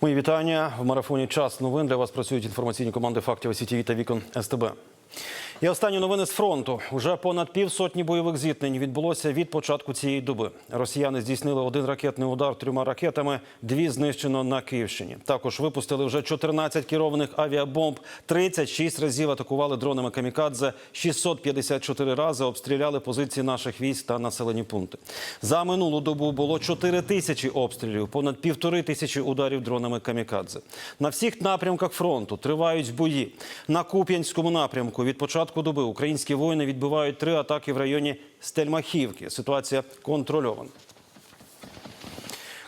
Мої вітання в марафоні Час новин для вас працюють інформаційні команди фактів СІТІВІ та вікон СТБ. І останні новини з фронту. Уже понад півсотні бойових зіткнень відбулося від початку цієї доби. Росіяни здійснили один ракетний удар трьома ракетами, дві знищено на Київщині. Також випустили вже 14 керованих авіабомб, 36 разів атакували дронами камікадзе, 654 рази обстріляли позиції наших військ та населені пункти. За минулу добу було 4 тисячі обстрілів, понад півтори тисячі ударів дронами камікадзе. На всіх напрямках фронту тривають бої. На Куп'янському напрямку від початку доби українські воїни відбивають три атаки в районі Стельмахівки. Ситуація контрольована.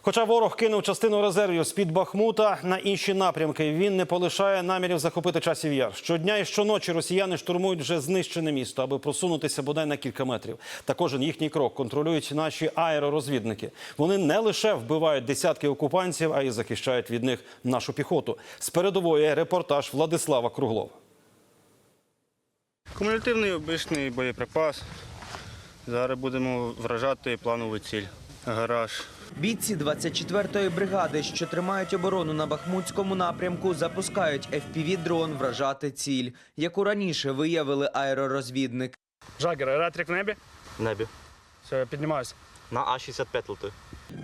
Хоча ворог кинув частину резервів з-під Бахмута на інші напрямки, він не полишає намірів захопити часів яр. Щодня і щоночі росіяни штурмують вже знищене місто, аби просунутися бодай на кілька метрів. Та кожен їхній крок контролюють наші аеророзвідники. Вони не лише вбивають десятки окупантів, а й захищають від них нашу піхоту. З передової репортаж Владислава Круглова. Кумулятивний обичний боєприпас. Зараз будемо вражати планову ціль. Гараж. Бійці 24-ї бригади, що тримають оборону на Бахмутському напрямку, запускають FPV-дрон вражати ціль, яку раніше виявили аеророзвідник. Жагер, ретрик в небі. В небі. Все, піднімаюся. На А-65 лети.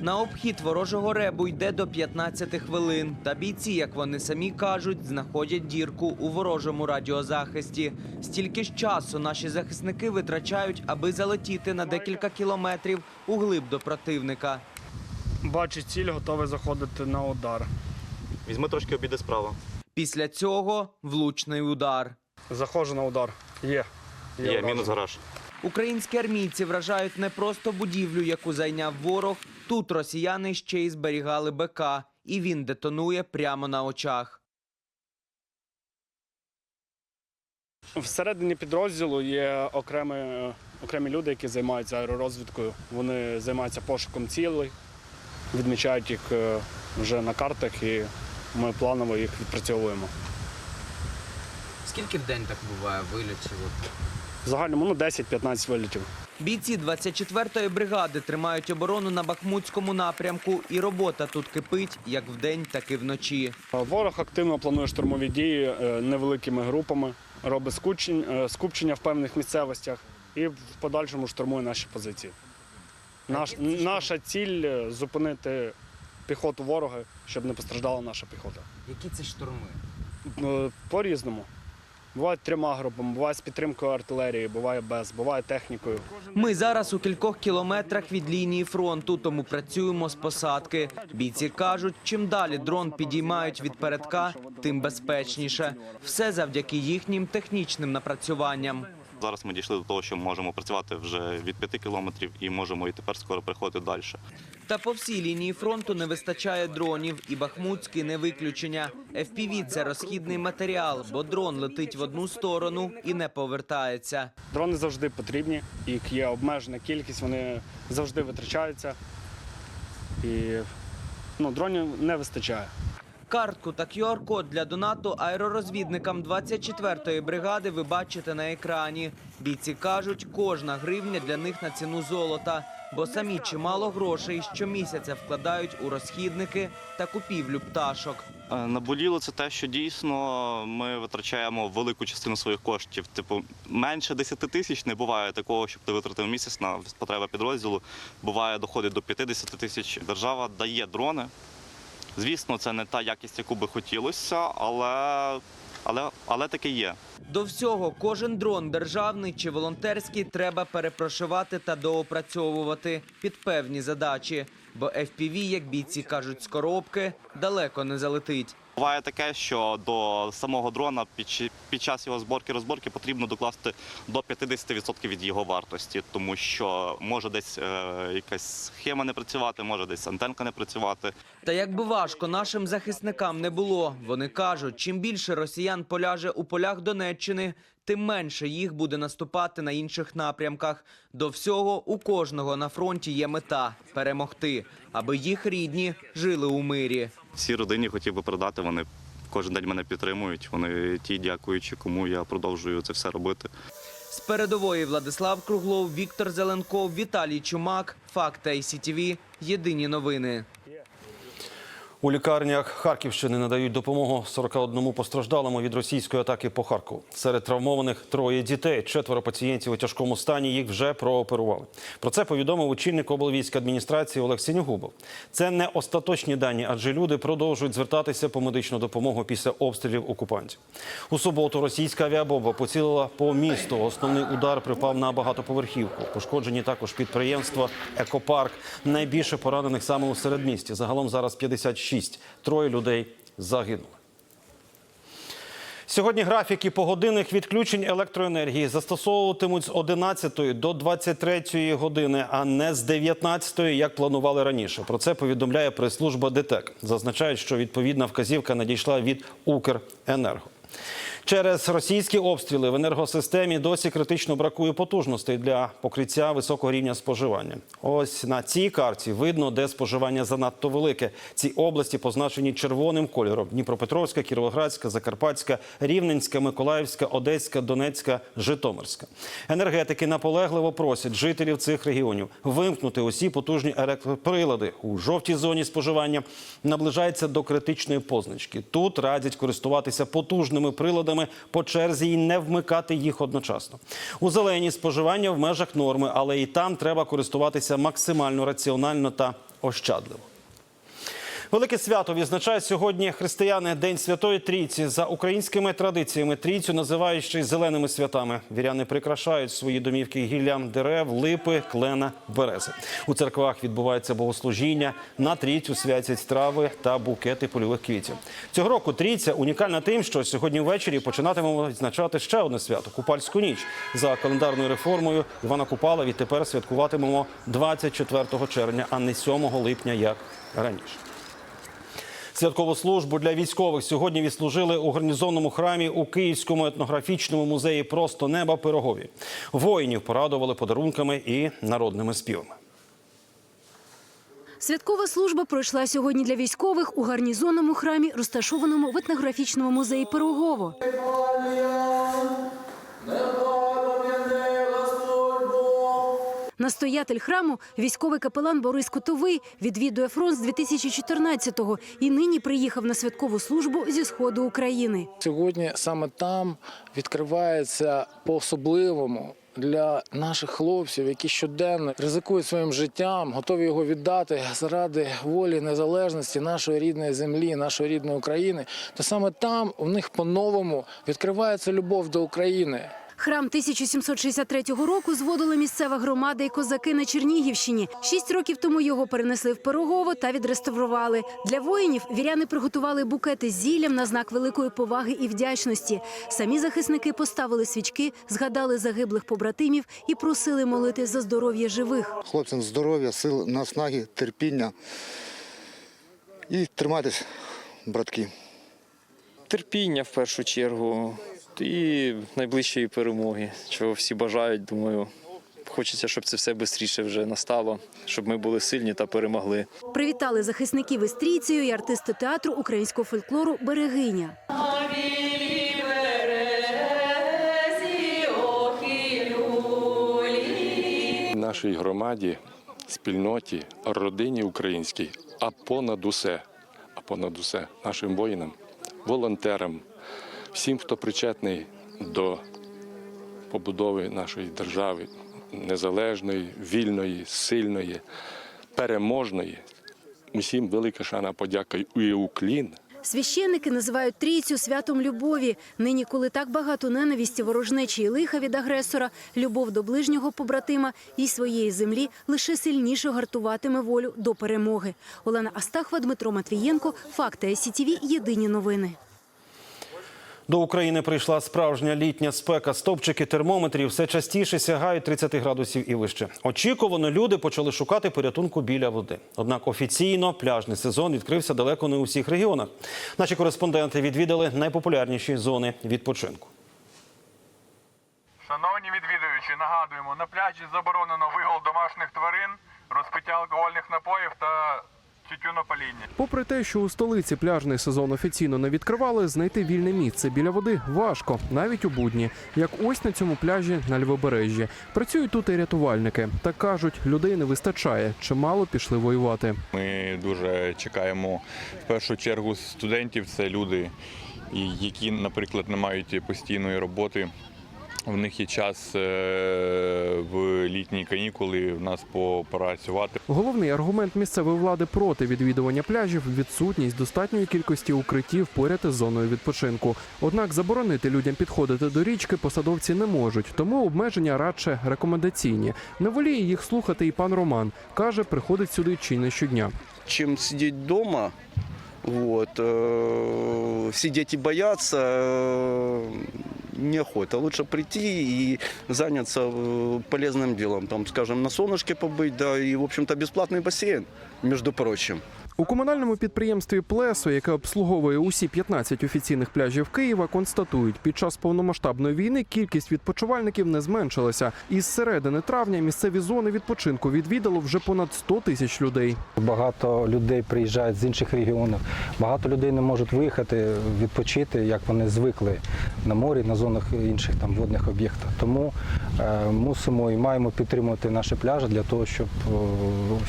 На обхід ворожого ребу йде до 15 хвилин. Та бійці, як вони самі кажуть, знаходять дірку у ворожому радіозахисті. Стільки ж часу наші захисники витрачають, аби залетіти на декілька кілометрів у глиб до противника. Бачу ціль, готовий заходити на удар. Візьми трошки обійди справа. Після цього влучний удар. Заходжу на удар. Є. Є, враження. мінус гараж. Українські армійці вражають не просто будівлю, яку зайняв ворог. Тут росіяни ще й зберігали БК, і він детонує прямо на очах. Всередині підрозділу є окремі, окремі люди, які займаються аеророзвідкою. Вони займаються пошуком цілей, відмічають їх е, вже на картах і ми планово їх відпрацьовуємо. Скільки в день так буває вилітів? В загальному ну, 10-15 вилітів. Бійці 24-ї бригади тримають оборону на Бахмутському напрямку, і робота тут кипить як вдень, так і вночі. Ворог активно планує штурмові дії е, невеликими групами, робить е, скупчення в певних місцевостях і в подальшому штурмує наші позиції. Наш, наша ціль е, зупинити піхоту ворога, щоб не постраждала наша піхота. які це штурми? Е, По-різному. Буває трьома групами, буває з підтримкою артилерії, буває без, буває технікою. Ми зараз у кількох кілометрах від лінії фронту, тому працюємо з посадки. Бійці кажуть, чим далі дрон підіймають від передка, тим безпечніше. Все завдяки їхнім технічним напрацюванням. Зараз ми дійшли до того, що можемо працювати вже від 5 кілометрів і можемо і тепер скоро переходити далі. Та по всій лінії фронту не вистачає дронів, і Бахмутський не виключення. FPV – це розхідний матеріал, бо дрон летить в одну сторону і не повертається. Дрони завжди потрібні, їх є обмежена кількість, вони завжди витрачаються. І ну, дронів не вистачає. Картку та QR-код для донату аеророзвідникам 24-ї бригади ви бачите на екрані. Бійці кажуть, кожна гривня для них на ціну золота, бо самі чимало грошей щомісяця вкладають у розхідники та купівлю пташок. Е, Наболіло це те, що дійсно ми витрачаємо велику частину своїх коштів. Типу, менше 10 тисяч не буває такого, щоб ти витратив місяць на потреби підрозділу. Буває, доходить до 50 тисяч. Держава дає дрони. Звісно, це не та якість, яку би хотілося, але, але, але таке є. До всього, кожен дрон, державний чи волонтерський, треба перепрошивати та доопрацьовувати під певні задачі. Бо FPV, як бійці кажуть, з коробки далеко не залетить. Буває таке, що до самого дрона під, час його зборки розборки потрібно докласти до 50% від його вартості, тому що може десь е, якась схема не працювати, може десь антенка не працювати. Та як би важко нашим захисникам не було, вони кажуть, чим більше росіян поляже у полях Донеччини, тим менше їх буде наступати на інших напрямках. До всього у кожного на фронті є мета перемогти, аби їх рідні жили у мирі. Всі родині хотів би передати. Вони кожен день мене підтримують. Вони ті, дякуючи, кому я продовжую це все робити. З передової Владислав Круглов, Віктор Зеленков, Віталій Чумак, Факт ICTV. Єдині новини. У лікарнях Харківщини надають допомогу 41 постраждалому від російської атаки по Харкову. Серед травмованих троє дітей. Четверо пацієнтів у тяжкому стані їх вже прооперували. Про це повідомив очільник облвійської адміністрації Олег Сінігубов. Це не остаточні дані, адже люди продовжують звертатися по медичну допомогу після обстрілів окупантів. У суботу російська авіабомба поцілила по місту. Основний удар припав на багатоповерхівку. Пошкоджені також підприємства Екопарк. Найбільше поранених саме у середмісті. Загалом зараз 56. Троє людей загинули. Сьогодні графіки погодинних відключень електроенергії застосовуватимуть з 11 до 23 години, а не з 19, як планували раніше. Про це повідомляє прес-служба ДТЕК. Зазначають, що відповідна вказівка надійшла від Укренерго. Через російські обстріли в енергосистемі досі критично бракує потужностей для покриття високого рівня споживання. Ось на цій карті видно, де споживання занадто велике. Ці області позначені червоним кольором: Дніпропетровська, Кіровоградська, Закарпатська, Рівненська, Миколаївська, Одеська, Донецька, Житомирська. Енергетики наполегливо просять жителів цих регіонів вимкнути усі потужні електроприлади у жовтій зоні споживання. Наближається до критичної позначки. Тут радять користуватися потужними приладами по черзі і не вмикати їх одночасно. У зелені споживання в межах норми, але і там треба користуватися максимально раціонально та ощадливо. Велике свято відзначають сьогодні християни День Святої Трійці. За українськими традиціями трійцю називають ще й зеленими святами. Віряни прикрашають свої домівки гіллям дерев, липи, клена, берези. У церквах відбувається богослужіння. На трійцю святять трави та букети польових квітів. Цього року трійця унікальна тим, що сьогодні ввечері починатимемо відзначати ще одне свято купальську ніч. За календарною реформою Івана Купала відтепер святкуватимемо 24 червня, а не 7 липня, як раніше. Святкову службу для військових сьогодні відслужили у гарнізонному храмі у Київському етнографічному музеї Просто неба Пирогові. Воїнів порадували подарунками і народними співами. Святкова служба пройшла сьогодні для військових у гарнізонному храмі, розташованому в етнографічному музеї Пирогово. Настоятель храму, військовий капелан Борис Котовий, відвідує фронт з 2014-го і нині приїхав на святкову службу зі сходу України. Сьогодні саме там відкривається по-особливому для наших хлопців, які щоденно ризикують своїм життям, готові його віддати заради волі незалежності нашої рідної землі, нашої рідної України. То саме там у них по-новому відкривається любов до України. Храм 1763 року зводила місцева громада і козаки на Чернігівщині. Шість років тому його перенесли в Пирогово та відреставрували. Для воїнів віряни приготували букети з зіллям на знак великої поваги і вдячності. Самі захисники поставили свічки, згадали загиблих побратимів і просили молити за здоров'я живих. хлопцям здоров'я, сил, наснаги, терпіння. І тримайтесь, братки. терпіння в першу чергу і найближчої перемоги, чого всі бажають. Думаю, хочеться, щоб це все швидше вже настало, щоб ми були сильні та перемогли. Привітали захисників із трійцею і артисти театру українського фольклору Берегиня. нашій громаді, спільноті, родині українській, а понад усе, а понад усе нашим воїнам, волонтерам, всім, хто причетний до побудови нашої держави незалежної, вільної, сильної, переможної. Усім велика шана подяка і уклін. Священники називають трійцю святом любові. Нині, коли так багато ненависті, ворожнечі і лиха від агресора, любов до ближнього побратима і своєї землі лише сильніше гартуватиме волю до перемоги. Олена Астахва, Дмитро Матвієнко. Факти СІТІВІ. Єдині новини. До України прийшла справжня літня спека. Стопчики термометрів все частіше сягають 30 градусів і вище. Очікувано, люди почали шукати порятунку біля води. Однак офіційно пляжний сезон відкрився далеко не у всіх регіонах. Наші кореспонденти відвідали найпопулярніші зони відпочинку. Шановні відвідувачі, нагадуємо, на пляжі заборонено вигул домашніх тварин, розпиття алкогольних напоїв та Попри те, що у столиці пляжний сезон офіційно не відкривали, знайти вільне місце біля води важко, навіть у будні, як ось на цьому пляжі на Львобережжі. Працюють тут і рятувальники. Та кажуть, людей не вистачає, чимало пішли воювати. Ми дуже чекаємо в першу чергу студентів. Це люди, які, наприклад, не мають постійної роботи. В них є час е, в літні канікули в нас попрацювати. Головний аргумент місцевої влади проти відвідування пляжів відсутність достатньої кількості укриттів поряд із зоною відпочинку. Однак заборонити людям підходити до річки посадовці не можуть, тому обмеження радше рекомендаційні. Не воліє їх слухати і пан Роман каже, приходить сюди чи не щодня. чем сидеть дома, вот, э, сидеть и бояться э, неохота. Лучше прийти и заняться э, полезным делом, там, скажем, на солнышке побыть, да, и, в общем-то, бесплатный бассейн, между прочим. У комунальному підприємстві Плесо, яке обслуговує усі 15 офіційних пляжів Києва, констатують, під час повномасштабної війни кількість відпочивальників не зменшилася. Із середини травня місцеві зони відпочинку відвідало вже понад 100 тисяч людей. Багато людей приїжджають з інших регіонів. Багато людей не можуть виїхати відпочити, як вони звикли на морі, на зонах інших там водних об'єктів. Тому е, мусимо і маємо підтримувати наші пляжі для того, щоб е,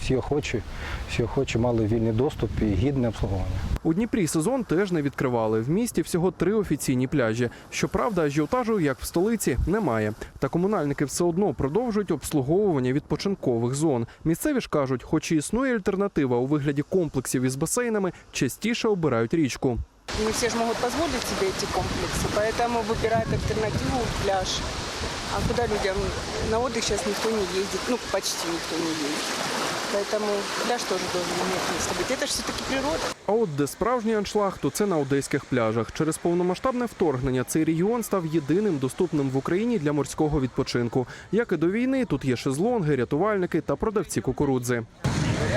всі охочі, всі охочі мали вільний доступ і гідне обслуговування. У Дніпрі сезон теж не відкривали. В місті всього три офіційні пляжі. Щоправда, ажіотажу, як в столиці, немає. Та комунальники все одно продовжують обслуговування відпочинкових зон. Місцеві ж кажуть, хоч і існує альтернатива у вигляді комплексів із басейнами, частіше обирають річку. Не все же могут позволить себе эти комплексы, поэтому выбирают альтернативу пляж. А куда людям на отдых сейчас никто не ездит, ну почти никто не ездит. Поэтому пляж тоже должен иметь место быть. Это же все-таки природа. А от де справжній аншлаг, то це на одеських пляжах. Через повномасштабне вторгнення цей регіон став єдиним доступним в Україні для морського відпочинку. Як і до війни, тут є шезлонги, рятувальники та продавці кукурудзи.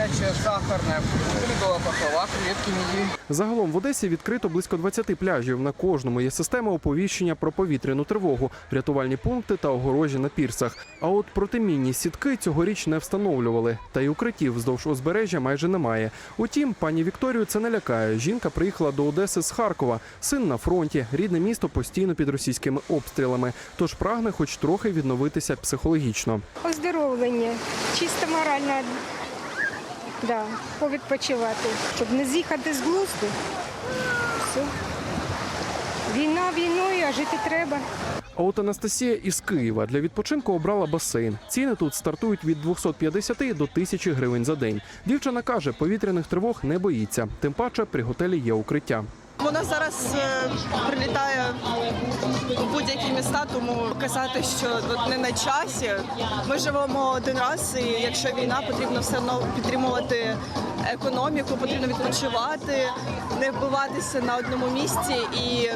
Горячая, сахарная, помидора пахлава, креветки мидии. Загалом в Одесі відкрито близько 20 пляжів. На кожному є система оповіщення про повітряну тривогу, рятувальні пункти та огорожі на пірсах. А от протимінні сітки цьогоріч не встановлювали. Та й укриттів вздовж узбережжя майже немає. Утім, пані Вікторію це не лякає. Жінка приїхала до Одеси з Харкова. Син на фронті. Рідне місто постійно під російськими обстрілами. Тож прагне, хоч трохи відновитися психологічно. Оздоровлення, чисто морально, да, повідпочивати, щоб не з'їхати з глузду. Все. Війна війною, а жити треба. А от Анастасія із Києва для відпочинку обрала басейн. Ціни тут стартують від 250 до 1000 гривень за день. Дівчина каже, повітряних тривог не боїться. Тим паче при готелі є укриття. Вона зараз е, прилітає в будь-які міста, тому казати, що не на часі. Ми живемо один раз, і якщо війна, потрібно все одно підтримувати економіку, потрібно відпочивати, не вбиватися на одному місці і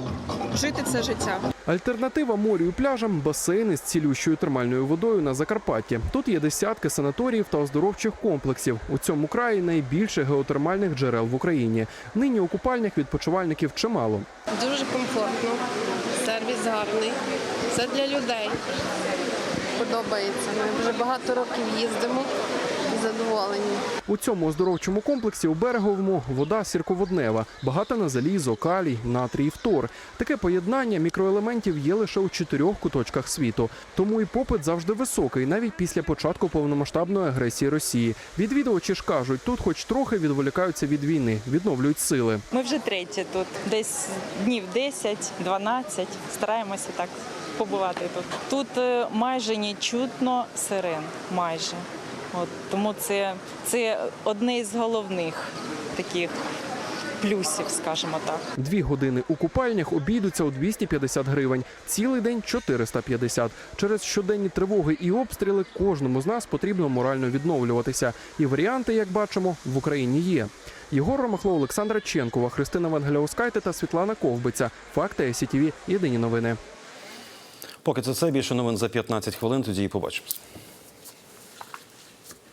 жити це життя. Альтернатива морю і пляжам басейни з цілющою термальною водою на Закарпатті. Тут є десятки санаторіїв та оздоровчих комплексів. У цьому краї найбільше геотермальних джерел в Україні. Нині у купальнях відпочивальників чимало. Дуже комфортно, сервіс гарний. Це для людей. Подобається. Ми вже багато років їздимо задоволені. У цьому оздоровчому комплексі у береговому вода сірководнева, багата на залізо, калій, натрій, фтор. Таке поєднання мікроелементів є лише у чотирьох куточках світу. Тому і попит завжди високий, навіть після початку повномасштабної агресії Росії. Відвідувачі ж кажуть, тут хоч трохи відволікаються від війни, відновлюють сили. Ми вже треті тут, десь днів 10-12. Стараємося так побувати тут. Тут е, майже не чутно сирен, майже. От, тому це, це одне із головних таких плюсів, скажімо так. Дві години у купальнях обійдуться у 250 гривень, цілий день 450. Через щоденні тривоги і обстріли кожному з нас потрібно морально відновлюватися. І варіанти, як бачимо, в Україні є. Єгор Ромахло, Олександра Ченкова, Христина Вангеляускайте та Світлана Ковбиця. Факти СІТВ. Єдині новини. Поки це все більше новин за 15 хвилин. Тоді і побачимось.